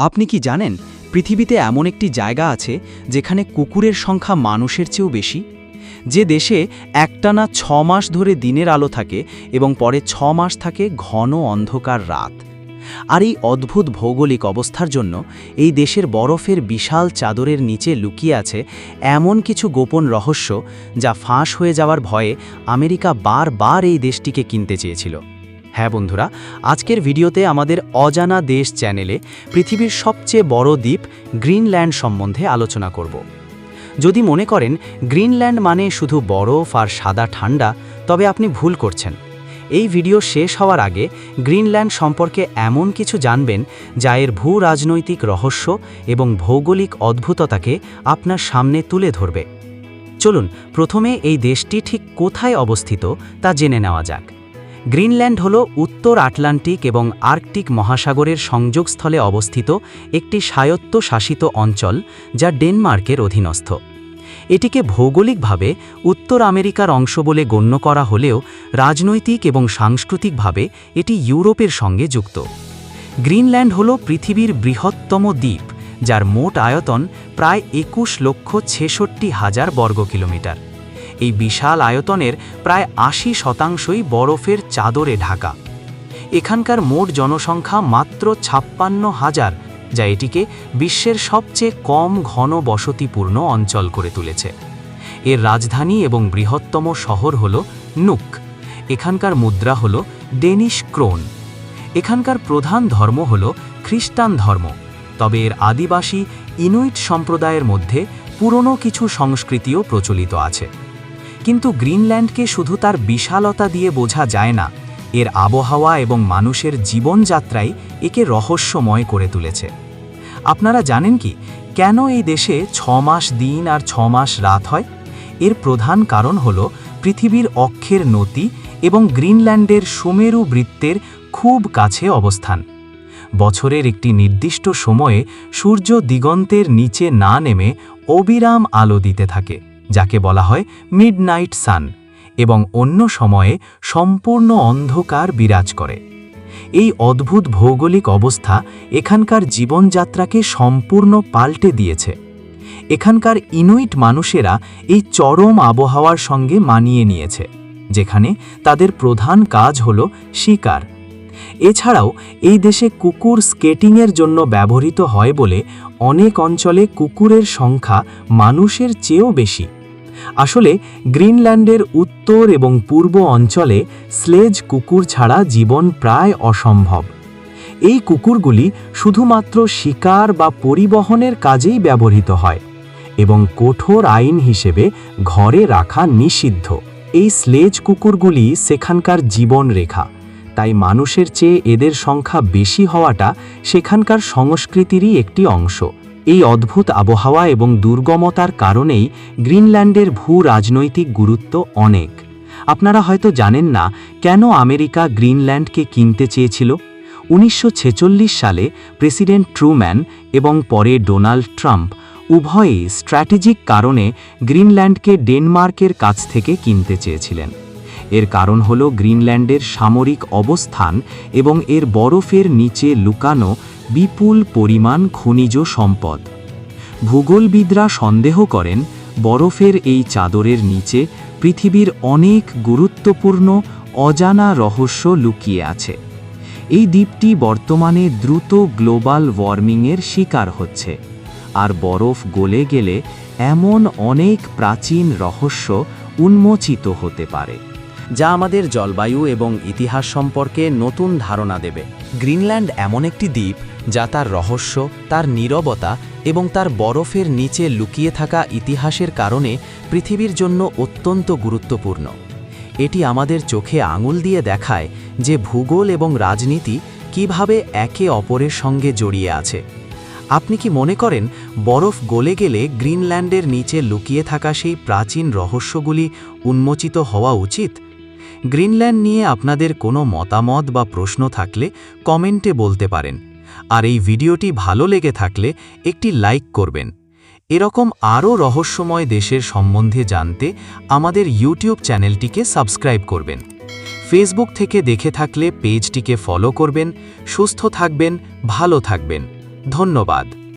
আপনি কি জানেন, পৃথিবীতে এমন একটি জায়গা আছে যেখানে কুকুরের সংখ্যা মানুষের চেয়েও বেশি? যে দেশে একটানা ছ মাস ধরে দিনের আলো থাকে এবং পরে ছ মাস থাকে ঘন অন্ধকার রাত। আর এই অদ্ভুত ভৌগোলিক অবস্থার জন্য এই দেশের বরফের বিশাল চাদরের নিচে লুকিয়ে আছে এমন কিছু গোপন রহস্য যা ফাঁস হয়ে যাওয়ার ভয়ে আমেরিকা বারবার এই দেশটিকে কিনতে চেয়েছিল। হ্যাঁ বন্ধুরা, আজকের ভিডিওতে আমাদের অজানা দেশ চ্যানেলে পৃথিবীর সবচেয়ে বড় দ্বীপ গ্রিনল্যান্ড সম্বন্ধে আলোচনা করব। যদি মনে করেন, গ্রিনল্যান্ড মানে শুধু বরফ আর সাদা ঠান্ডা, তবে আপনি ভুল করছেন। এই ভিডিও শেষ হওয়ার আগে গ্রিনল্যান্ড সম্পর্কে এমন কিছু জানবেন, যা এর ভূ রাজনৈতিক রহস্য এবং ভৌগোলিক অদ্ভুততাকে আপনার সামনে তুলে ধরবে। চলুন, প্রথমে এই দেশটি ঠিক কোথায় অবস্থিত তা জেনে নেওয়া যাক। গ্রিনল্যান্ড হল উত্তর আটলান্টিক এবং আর্কটিক মহাসাগরের সংযোগস্থলে অবস্থিত একটি স্বায়ত্তশাসিত অঞ্চল, যা ডেনমার্কের অধীনস্থ। এটিকে ভৌগোলিকভাবে উত্তর আমেরিকার অংশ বলে গণ্য করা হলেও রাজনৈতিক এবং সাংস্কৃতিকভাবে এটি ইউরোপের সঙ্গে যুক্ত। গ্রিনল্যান্ড হল পৃথিবীর বৃহত্তম দ্বীপ, যার মোট আয়তন প্রায় একুশ লক্ষ ছেষট্টি হাজার বর্গ কিলোমিটার এই বিশাল আয়তনের প্রায় আশি শতাংশই বরফের চাদরে ঢাকা। এখানকার মোট জনসংখ্যা মাত্র ছাপ্পান্ন হাজার, যা এটিকে বিশ্বের সবচেয়ে কম ঘন বসতিপূর্ণ অঞ্চল করে তুলেছে। এর রাজধানী এবং বৃহত্তম শহর হল নুক। এখানকার মুদ্রা হল ডেনিশ ক্রোন। এখানকার প্রধান ধর্ম হল খ্রিস্টান ধর্ম। তবে এর আদিবাসী ইনুইট সম্প্রদায়ের মধ্যে পুরনো কিছু সংস্কৃতিও প্রচলিত আছে। কিন্তু গ্রিনল্যান্ডকে শুধু তার বিশালতা দিয়ে বোঝা যায় না, এর আবহাওয়া এবং মানুষের জীবনযাত্রাই একে রহস্যময় করে তুলেছে। আপনারা জানেন কি, কেন এই দেশে ছ মাস দিন আর ছ মাস রাত হয়? এর প্রধান কারণ হল পৃথিবীর অক্ষের নতি এবং গ্রিনল্যান্ডের সুমেরু বৃত্তের খুব কাছে অবস্থান। বছরের একটি নির্দিষ্ট সময়ে সূর্য দিগন্তের নিচে না নেমে অবিরাম আলো দিতে থাকে। যাকে বলা হয় মিডনাইট সান এবং অন্য সময়ে সম্পূর্ণ অন্ধকার বিরাজ করে। এই অদ্ভুত ভৌগোলিক অবস্থা এখানকার জীবনযাত্রাকে সম্পূর্ণ পাল্টে দিয়েছে। এখানকার ইনুইট মানুষেরা এই চরম আবহাওয়ার সঙ্গে মানিয়ে নিয়েছে, যেখানে তাদের প্রধান কাজ হল শিকার। এছাড়াও এই দেশে কুকুর স্কেটিংয়ের জন্য ব্যবহৃত হয় বলে অনেক অঞ্চলে কুকুরের সংখ্যা মানুষের চেয়েও বেশি। আসলে গ্রিনল্যান্ডের উত্তর এবং পূর্ব অঞ্চলে স্লেজ কুকুর ছাড়া জীবন প্রায় অসম্ভব। এই কুকুরগুলি শুধুমাত্র শিকার বা পরিবহনের কাজেই ব্যবহৃত হয় এবং কঠোর আইন হিসেবে ঘরে রাখা নিষিদ্ধ। এই স্লেজ কুকুরগুলি সেখানকার জীবন রেখা তাই মানুষের চেয়ে এদের সংখ্যা বেশি হওয়াটা সেখানকার সংস্কৃতিরই একটি অংশ। এই অদ্ভুত আবহাওয়া এবং দুর্গমতার কারণেই গ্রিনল্যান্ডের ভূ রাজনৈতিক গুরুত্ব অনেক। আপনারা হয়তো জানেন না কেন আমেরিকা গ্রিনল্যান্ডকে কিনতে চেয়েছিল? উনিশশো ছেচল্লিশ সালে প্রেসিডেন্ট ট্রুম্যান এবং পরে ডোনাল্ড ট্রাম্প উভয়েই স্ট্র্যাটেজিক কারণে গ্রিনল্যান্ডকে ডেনমার্কের কাছ থেকে কিনতে চেয়েছিলেন। এর কারণ হল গ্রিনল্যান্ডের সামরিক অবস্থান এবং এর বরফের নিচে লুকানো বিপুল পরিমাণ খনিজ সম্পদ। ভূগোলবিদরা সন্দেহ করেন, বরফের এই চাদরের নিচে পৃথিবীর অনেক গুরুত্বপূর্ণ অজানা রহস্য লুকিয়ে আছে। এই দ্বীপটি বর্তমানে দ্রুত গ্লোবাল ওয়ার্মিংয়ের শিকার হচ্ছে, আর বরফ গলে গেলে এমন অনেক প্রাচীন রহস্য উন্মোচিত হতে পারে, যা আমাদের জলবায়ু এবং ইতিহাস সম্পর্কে নতুন ধারণা দেবে। গ্রিনল্যান্ড এমন একটি দ্বীপ যা তার রহস্য, তার নীরবতা এবং তার বরফের নিচে লুকিয়ে থাকা ইতিহাসের কারণে পৃথিবীর জন্য অত্যন্ত গুরুত্বপূর্ণ। এটি আমাদের চোখে আঙুল দিয়ে দেখায় যে ভূগোল এবং রাজনীতি কীভাবে একে অপরের সঙ্গে জড়িয়ে আছে। আপনি কি মনে করেন, বরফ গলে গেলে গ্রিনল্যান্ডের নিচে লুকিয়ে থাকা সেই প্রাচীন রহস্যগুলি উন্মোচিত হওয়া উচিত? গ্রিনল্যান্ড নিয়ে আপনাদের কোনো মতামত বা প্রশ্ন থাকলে কমেন্টে বলতে পারেন। আর এই ভিডিওটি ভালো লেগে থাকলে একটি লাইক করবেন। এরকম আরও রহস্যময় দেশের সম্বন্ধে জানতে আমাদের ইউটিউব চ্যানেলটিকে সাবস্ক্রাইব করবেন। ফেসবুক থেকে দেখে থাকলে পেজটিকে ফলো করবেন, সুস্থ থাকবেন, ভালো থাকবেন। ধন্যবাদ।